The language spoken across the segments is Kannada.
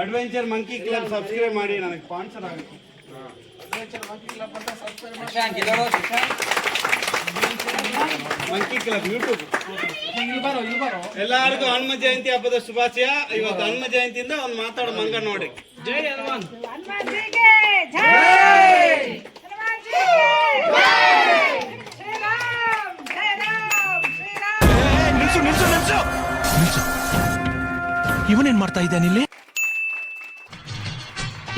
ಅಡ್ವೆಂಚರ್ ಮಂಕಿ ಕ್ಲಬ್ ಸಬ್ಸ್ಕ್ರೈಬ್ ಮಾಡಿ ನನಗೆ ಸ್ಪಾನ್ಸರ್ ಆಗುತ್ತೆ ಮಂಕಿ ಕ್ಲಬ್ ಯೂಟ್ಯೂಬ್ ಎಲ್ಲರಿಗೂ ಹನುಮ ಜಯಂತಿ ಹಬ್ಬದ ಶುಭಾಶಯ. ಇವತ್ತು ಹನುಮ ಜಯಂತಿಯಿಂದ ಒಂದು ಮಾತಾಡೋ ಮಂಗ ನೋಡಿ. ಜಯ ಹನುಮಾನ್. ನಿಲ್ಸು ನಿಲ್ಸು ನಿಲ್ಸು. ನಿಲ್ಸು. ಇವನೇನ್ ಮಾಡ್ತಾ ಇದ್ದಾನೆ ಇಲ್ಲಿ?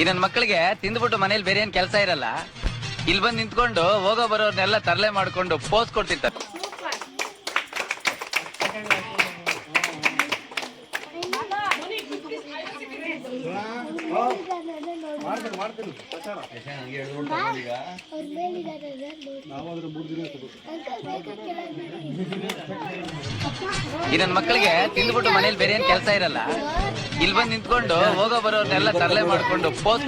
ನನ್ನ ಮಕ್ಕಳಿಗೆ ತಿಂದ್ಬಿಟ್ಟು ಮನೇಲಿ ಬೇರೆ ಏನ್ ಕೆಲಸ ಇರಲ್ಲ? ಇಲ್ಲಿ ಬಂದು ನಿಂತ್ಕೊಂಡು ಹೋಗೋ ಬರೋರ್ನೆಲ್ಲ ತರಲೆ ಮಾಡ್ಕೊಂಡು ಪೋಸ್ ಕೊಡ್ತಿರ್ತಾರೆ. ಈ ನನ್ನ ಮಕ್ಕಳಿಗೆ ತಿಂದ್ಬಿಟ್ಟು ಮನೇಲಿ ಬೇರೆ ಏನ್ ಕೆಲಸ ಇರಲ್ಲ. ಇಲ್ಲಿ ಬಂದು ನಿಂತ್ಕೊಂಡು ಹೋಗೋ ಬರೋರ್ನೆಲ್ಲ ತರಲೆ ಮಾಡ್ಕೊಂಡು ಪೋಸ್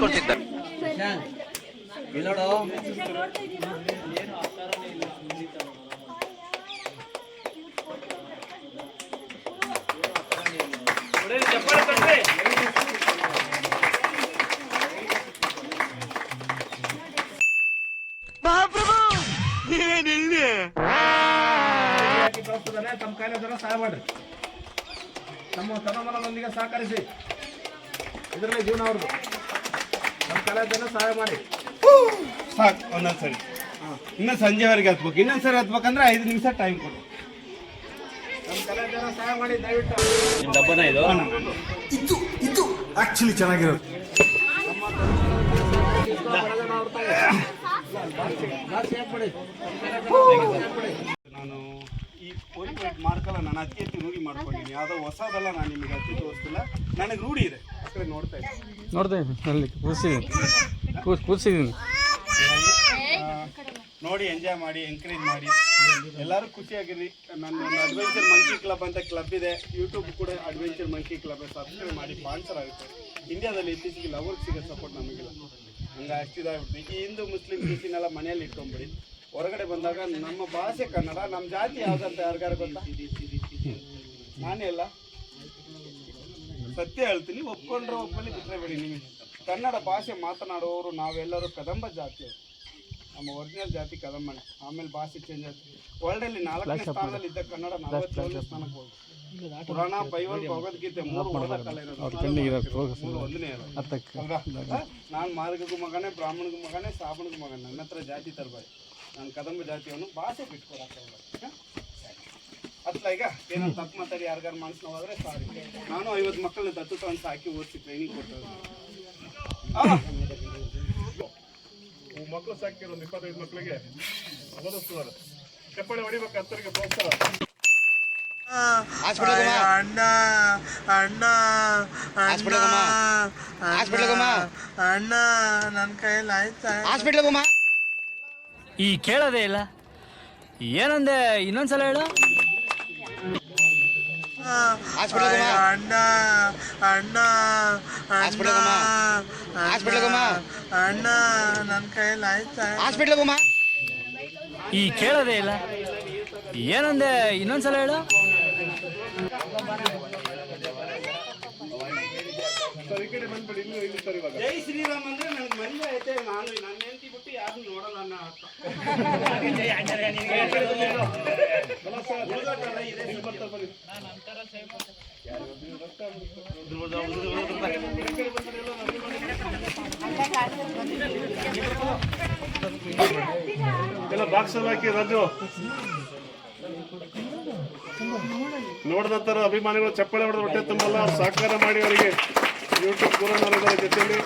ಕೊಡ್ತಿರ್ತಾರೆ ತಮ್ಮ ಕಾಯಿಲೆ ಸಹಾಯ ಮಾಡ್ರಿ. ನಮ್ಮ ತನಮನದೊಂದಿಗೆ ಸಹಕರಿಸಿ. ಇದರಲ್ಲಿ ಜೀವನ ಅವ್ರದ್ದು. ನಮ್ಮ ಕಲಾವಿದನ ಸಹಾಯ ಮಾಡಿ. ಸಾಕು ಒಂದೊಂದ್ಸರಿ ಇನ್ನೂ ಸಂಜೆವರೆಗೆ ಹತ್ಬೇಕು. ಇನ್ನೊಂದ್ಸರಿ ಹತ್ಬೇಕಂದ್ರೆ ಐದು ನಿಮಿಷ ಟೈಮ್ ಕೊಡು. ನಮ್ಮ ಸಹಾಯ ಮಾಡಿ ದಯವಿಟ್ಟು. ಡಬ್ಬನ ಇದು? ಇದು ಇದು ಆಕ್ಚುಲಿ ಚೆನ್ನಾಗಿರೋದು. ನಾನು ಈ ಮಾಡ್ಕೊಲ್ಲ ನಾನು ಅತಿ ಅತಿ ರೂಢಿ ಮಾಡ್ಕೊಂಡಿದ್ದೀನಿ. ಯಾವುದೋ ಹೊಸದಲ್ಲ ನಾನು ನಿಮಗೆ ಅತಿ ತೋರಿಸ್ತಿಲ್ಲ. ನನಗೆ ರೂಢಿ ಇದೆ. ನೋಡ್ತಾ ಇದ್ದೀನಿ. ನೋಡ್ತಾ ಇದ್ದೀನಿ ಅಲ್ಲಿ ಕೂರಿಸಿದ್ದೀನಿ. ಕೂರಿಸಿದ್ದೀನಿ. ನೋಡಿ ಎಂಜಾಯ್ ಮಾಡಿ ಎಂಕರೇಜ್ ಮಾಡಿ. ಎಲ್ಲರೂ ಖುಷಿಯಾಗಿರಿ ನನ್ನ ಅಡ್ವೆಂಚರ್ ಮಂಕಿ ಕ್ಲಬ್ ಅಂತ ಕ್ಲಬ್ ಇದೆ. ಯೂಟ್ಯೂಬ್ ಕೂಡ ಅಡ್ವೆಂಚರ್ ಮಂಕಿ ಕ್ಲಬ್ ಸಬ್ಸ್ಕ್ರೈಬ್ ಮಾಡಿ ಸ್ಪಾನ್ಸರ್ ಆಗುತ್ತೆ. ಇಂಡಿಯಾದಲ್ಲಿ ಇತ್ತೀಚೆಗೆ ಲವರ್ಸ್ ಸಿಗೋ ಸಪೋರ್ಟ್ ನಮಗಿಲ್ಲ. ಹಂಗೆ ಅಷ್ಟಿದಾಗ್ಬಿಟ್ಟು ಈ ಹಿಂದೂ ಮುಸ್ಲಿಂ ಕ್ರಿಶ್ಚಿಯನ್ ಮನೆಯಲ್ಲಿ ಇಟ್ಕೊಂಬಿಡಿ ಹೊರಗಡೆ ಬಂದಾಗ ನಮ್ಮ ಭಾಷೆ ಕನ್ನಡ ನಮ್ಮ ಜಾತಿ ಯಾವ್ದಂತ ಯಾರಿಗಾರು ಗೊತ್ತಾ? ನಾನೇ ಅಲ್ಲ. ಸತ್ಯ ಹೇಳ್ತೀನಿ ಒಪ್ಕೊಂಡ್ರೆ ಒಪ್ಪಲ್ಲಿ ಬಿಟ್ಟರೆ ಬಿಡಿ ನಿಮಗೆ. ಕನ್ನಡ ಭಾಷೆ ಮಾತನಾಡುವವರು ನಾವೆಲ್ಲರೂ ಕದಂಬ ಜಾತಿ ನಮ್ಮ ಒರಿಜಿನಲ್ ಜಾತಿ ಕದಂಬ ಆಮೇಲೆ ಭಾಷೆ ಚೇಂಜ್ ಆಯ್ತು. ವರ್ಲ್ಡಲ್ಲಿ ನಾಲ್ಕನೇ ಸ್ಥಾನದಲ್ಲಿ ಇದ್ದ ಕನ್ನಡ ನಲವತ್ತೇಳನೇ ಸ್ಥಾನಕ್ಕೆ ಹೋಗಿ ಪುರಾಣ ಬೈಬಲ್ ಭಗವದ್ಗೀತೆ ಮೂರು ಕಲೆ ಒಂದನೇ ನಾನು ಮಾರ್ಗಗೂ ಮಗನೇ ಬ್ರಾಹ್ಮಣಗೂ ಮಗನೇ ಸಾಬಣಗೂ ಮಗನೇ. ನನ್ನ ಹತ್ರ ಜಾತಿ ತರಬೇಡಿ ನಾನು ಕದಂಬ ಜಾತಿಯವನು ಭಾಷೆ ಬಿಟ್ಕೊಡಕ್ಕೆ ಅತ್ಲ ಈಗ ಏನೋ ತಪ್ಪು ಮಾತಾಡಿ ಯಾರಿಗಾರು ಮನಸ್ಸು ಹೋದ್ರೆ ಸಾರಿ ನಾನು ಐವತ್ತು ಮಕ್ಕಳನ್ನ ದತ್ತು ತಗೊಂಡು ಸಾಕಿ ಓದಿಸಿ ಟ್ರೈನಿಂಗ್ ಕೊಟ್ಟು ಮಕ್ಕಳು ಸಾಕಿರೋ ಒಂದು ಇಪ್ಪತ್ತೈದು ಮಕ್ಕಳಿಗೆ ಓದಿಸ್ತಾರೆ ಚಪ್ಪಳಿ ಹೊಡಿಬೇಕು ಹತ್ತರಿಗೆ ಪ್ರೋತ್ಸಾಹ. ಅಣ್ಣ ಅಣ್ಣ ಅಣ್ಣ ಅಣ್ಣ ನನ್ನ ಕೈಯಲ್ಲಿ ಆಯ್ತಾ ಈ ಕೇಳೋದೇ ಇಲ್ಲ. ಏನಂದೆ ಇನ್ನೊಂದ್ಸಲ ಹೇಳು. ಅಣ್ಣ ಅಣ್ಣ ಅಣ್ಣ ಅಣ್ಣ ನನ್ನ ಕೈಯಲ್ಲಿ ಆಯ್ತಾ? ಈ ಕೇಳೋದೇ ಇಲ್ಲ. ಏನಂದೆ ಇನ್ನೊಂದ್ಸಲ ಹೇಳು. ಜೈ ಶ್ರೀರಾಮ್ ಅಂದ್ರೆ ನನಗೆ ಮಂದಿ ಐತೆ ನಾನು ಬಿಟ್ಟು ಯಾರು ನೋಡಲ್ಲ. ಎಲ್ಲ ಬಾಕ್ಸ್ ಅಲ್ಲಿ ಹಾಕಿ ರಾಜು ನೋಡಿದ ನಂತರ ಅಭಿಮಾನಿಗಳು ಚಪ್ಪಳೆ ಹೊಡೆದ ಹೊಟ್ಟೆ ತುಂಬಲ್ಲ ಸಹಕಾರ ಮಾಡಿ ಅವರಿಗೆ ಯೂಟ್ಯೂಬ್ ಗುರುನವರಿದ್ದಾರೆ ಜೊತೆಯಲ್ಲಿ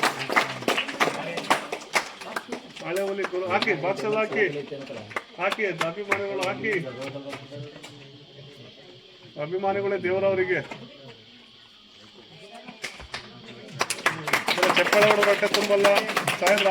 ಹಳೆ ಹುಲಿ ಗುರು ಹಾಕಿ, ಬಾಕ್ಸ್ ಎಲ್ಲ ಹಾಕಿ. ಹಾಕಿ, ಅಭಿಮಾನಿಗಳು ಹಾಕಿ. ಅಭಿಮಾನಿಗಳೇ ದೇವರವರಿಗೆ ಚಪ್ಪಳ ಹೊಟ್ಟೆ ತುಂಬಲ್ಲ. ಸಾಹೇಬ್ರ